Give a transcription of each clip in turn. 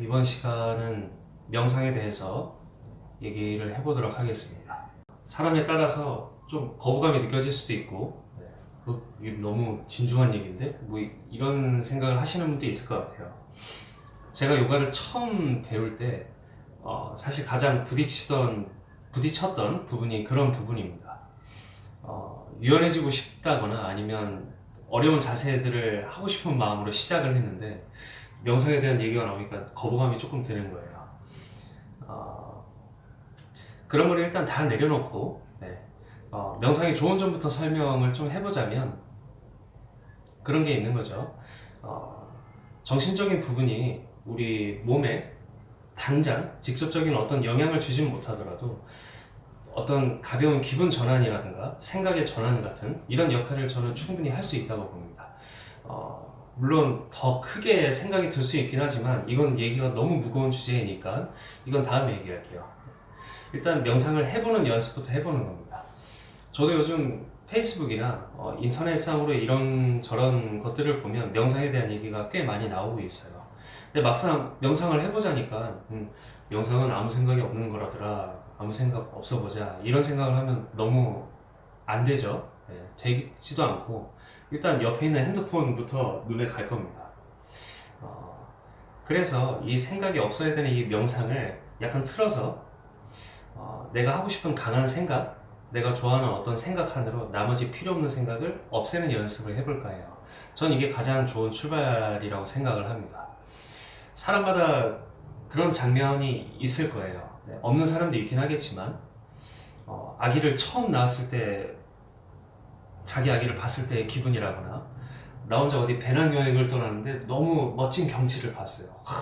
이번 시간은 명상에 대해서 얘기를 해보도록 하겠습니다. 사람에 따라서 좀 거부감이 느껴질 수도 있고, 네, 너무 진중한 얘기인데, 뭐 이- 이런 생각을 하시는 분도 있을 것 같아요. 제가 요가를 처음 배울 때, 어, 사실 가장 부딪히던, 부딪혔던 부분이 그런 부분입니다. 어, 유연해지고 싶다거나 아니면 어려운 자세들을 하고 싶은 마음으로 시작을 했는데, 명상에 대한 얘기가 나오니까 거부감이 조금 드는 거예요. 어, 그런 걸 일단 다 내려놓고 네. 어, 명상의 좋은 점부터 설명을 좀 해보자면 그런 게 있는 거죠. 어, 정신적인 부분이 우리 몸에 당장 직접적인 어떤 영향을 주진 못하더라도 어떤 가벼운 기분 전환이라든가 생각의 전환 같은 이런 역할을 저는 충분히 할 수 있다고 봅니다. 어, 물론 더 크게 생각이 들 수 있긴 하지만 이건 얘기가 너무 무거운 주제이니까 이건 다음에 얘기할게요. 일단 명상을 해보는 연습부터 해보는 겁니다. 저도 요즘 페이스북이나 어, 인터넷상으로 이런 저런 것들을 보면 명상에 대한 얘기가 꽤 많이 나오고 있어요. 근데 막상 명상을 해보자니까 음, 명상은 아무 생각이 없는 거라더라. 아무 생각 없어 보자. 이런 생각을 하면 너무 안 되죠. 네, 되지도 않고 일단 옆에 있는 핸드폰부터 눈에 갈 겁니다. 어, 그래서 이 생각이 없어야 되는 이 명상을 약간 틀어서 어, 내가 하고 싶은 강한 생각, 내가 좋아하는 어떤 생각 하나로 나머지 필요 없는 생각을 없애는 연습을 해볼까 해요. 전 이게 가장 좋은 출발이라고 생각을 합니다. 사람마다 그런 장면이 있을 거예요. 네, 없는 사람도 있긴 하겠지만, 어, 아기를 처음 낳았을 때 자기 아기를 봤을 때의 기분이라거나 나 혼자 어디 배낭 여행을 떠났는데 너무 멋진 경치를 봤어요. 하,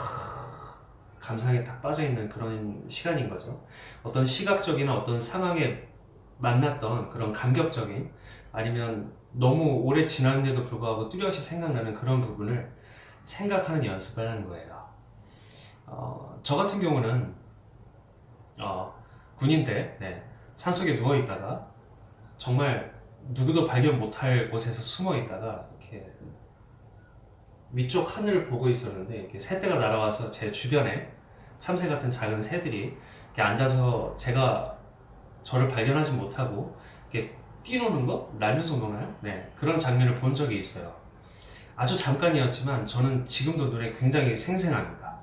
감상에 딱 빠져 있는 그런 시간인 거죠. 어떤 시각적이나 어떤 상황에 만났던 그런 감격적인 아니면 너무 오래 지났는데도 불구하고 뚜렷이 생각나는 그런 부분을 생각하는 연습을 하는 거예요. 어, 저 같은 경우는 어, 군인 때 네, 산속에 누워 있다가 정말 누구도 발견 못할 곳에서 숨어 있다가 이렇게 위쪽 하늘을 보고 있었는데 이렇게 새떼가 날아와서 제 주변에 참새 같은 작은 새들이 이렇게 앉아서 제가 저를 발견하지 못하고 이렇게 뛰노는 거 날면서 노나요? 네 그런 장면을 본 적이 있어요. 아주 잠깐이었지만 저는 지금도 눈에 굉장히 생생합니다.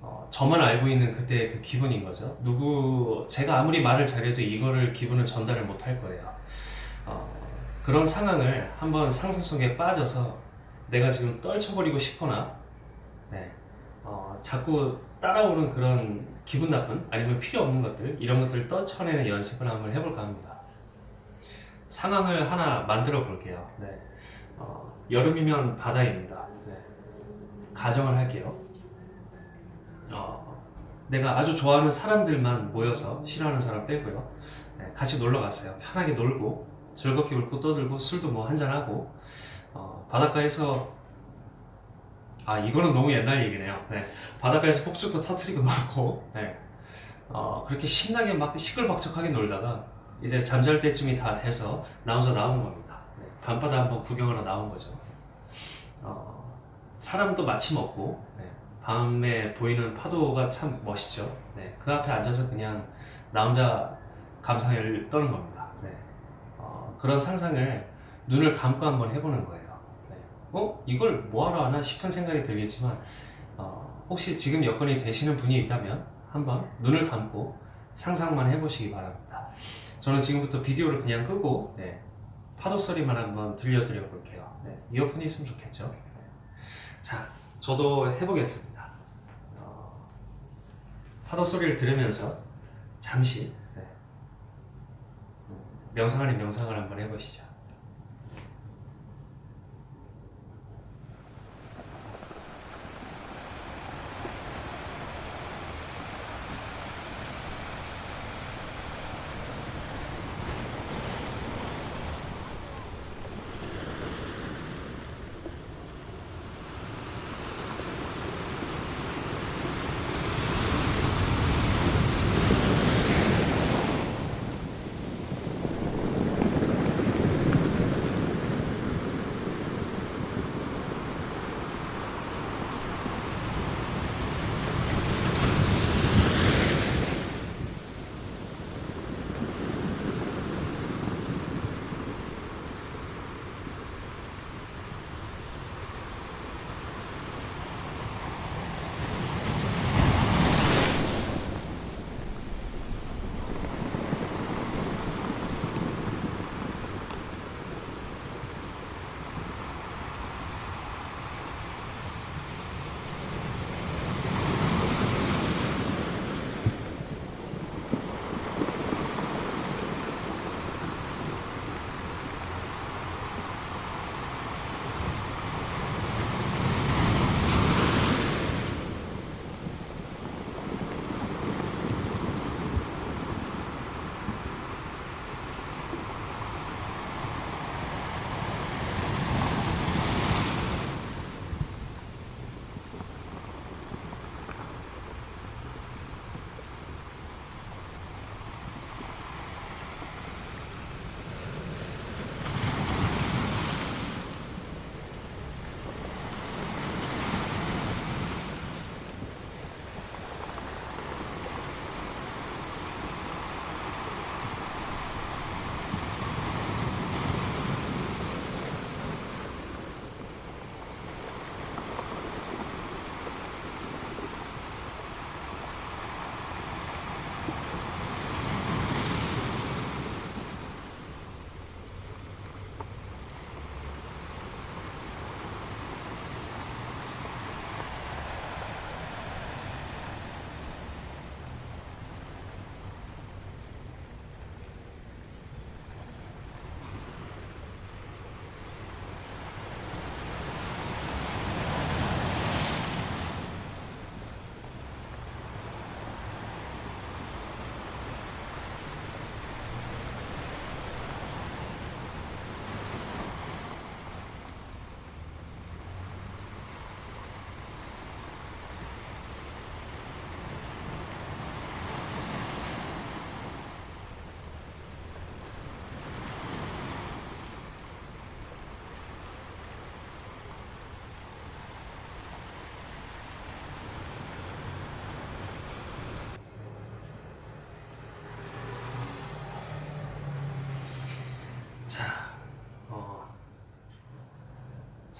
어, 저만 알고 있는 그때의 그 기분인 거죠. 누구 제가 아무리 말을 잘해도 이거를 기분을 전달을 못할 거예요. 어, 그런 상황을 한번 상상 속에 빠져서 내가 지금 떨쳐버리고 싶거나 네, 어, 자꾸 따라오는 그런 기분 나쁜 아니면 필요 없는 것들 이런 것들을 떨쳐내는 연습을 한번 해볼까 합니다. 상황을 하나 만들어 볼게요. 네. 어, 여름이면 바다입니다. 네. 가정을 할게요. 어, 내가 아주 좋아하는 사람들만 모여서 싫어하는 사람 빼고요. 네, 같이 놀러 갔어요. 편하게 놀고 즐겁게 웃고 떠들고 술도 뭐 한잔하고 어, 바닷가에서 아 이거는 너무 옛날 얘기네요. 네, 바닷가에서 폭죽도 터트리고 놀고 네, 어, 그렇게 신나게 막 시끌벅적하게 놀다가 이제 잠잘 때쯤이 다 돼서 나 혼자 나온 겁니다. 네, 밤바다 한번 구경하러 나온 거죠. 어, 사람도 마침 없고 네, 밤에 보이는 파도가 참 멋있죠. 네, 그 앞에 앉아서 그냥 나 혼자 감상을 떠는 겁니다. 그런 상상을 눈을 감고 한번 해보는 거예요. 네. 어? 이걸 뭐하러 하나 싶은 생각이 들겠지만 어, 혹시 지금 여건이 되시는 분이 있다면 한번 눈을 감고 상상만 해보시기 바랍니다. 저는 지금부터 비디오를 그냥 끄고 네, 파도 소리만 한번 들려드려 볼게요. 네, 이어폰이 있으면 좋겠죠. 네. 자, 저도 해보겠습니다. 어, 파도 소리를 들으면서 잠시 네, 명상 아닌 명상을 한번 해보시죠.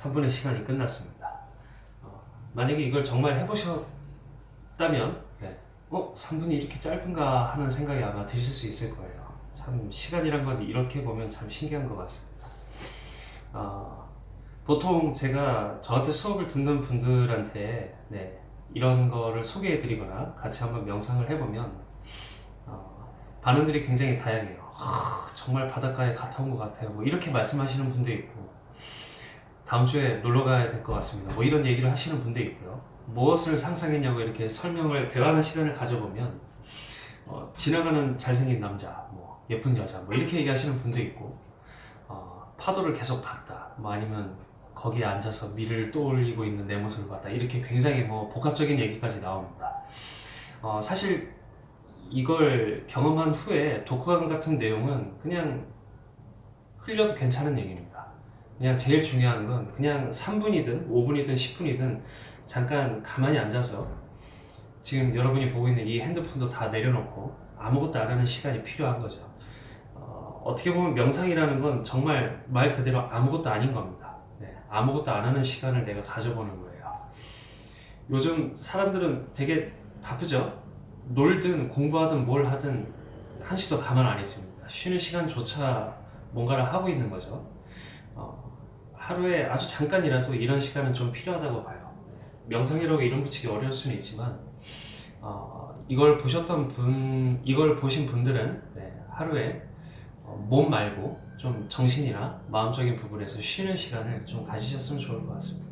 3분의 시간이 끝났습니다. 어, 만약에 이걸 정말 해보셨다면, 네. 어, 3분이 이렇게 짧은가 하는 생각이 아마 드실 수 있을 거예요. 참, 시간이란 건 이렇게 보면 참 신기한 것 같습니다. 어, 보통 제가 저한테 수업을 듣는 분들한테, 네, 이런 거를 소개해드리거나 같이 한번 명상을 해보면, 어, 반응들이 굉장히 다양해요. 아, 정말 바닷가에 갔다 온 것 같아요. 뭐 이렇게 말씀하시는 분도 있고, 다음 주에 놀러 가야 될 것 같습니다. 뭐 이런 얘기를 하시는 분도 있고요. 무엇을 상상했냐고 이렇게 설명을 대화하는 시간을 가져보면 어, 지나가는 잘생긴 남자, 뭐 예쁜 여자, 뭐 이렇게 얘기하시는 분도 있고 어, 파도를 계속 봤다, 뭐 아니면 거기에 앉아서 미를 떠올리고 있는 내 모습을 봤다 이렇게 굉장히 뭐 복합적인 얘기까지 나옵니다. 어, 사실 이걸 경험한 후에 독후감 같은 내용은 그냥 흘려도 괜찮은 얘기입니다. 그냥 제일 중요한 건 그냥 3분이든 5분이든 10분이든 잠깐 가만히 앉아서 지금 여러분이 보고 있는 이 핸드폰도 다 내려놓고 아무것도 안 하는 시간이 필요한 거죠. 어, 어떻게 보면 명상이라는 건 정말 말 그대로 아무것도 아닌 겁니다. 네, 아무것도 안 하는 시간을 내가 가져보는 거예요. 요즘 사람들은 되게 바쁘죠? 놀든 공부하든 뭘 하든 한시도 가만 안 있습니다. 쉬는 시간조차 뭔가를 하고 있는 거죠. 어, 하루에 아주 잠깐이라도 이런 시간은 좀 필요하다고 봐요. 명상이라고 이름 붙이기 어려울 수는 있지만 어, 이걸 보셨던 분, 이걸 보신 분들은 네, 하루에 어, 몸 말고 좀 정신이나 마음적인 부분에서 쉬는 시간을 좀 가지셨으면 좋을 것 같습니다.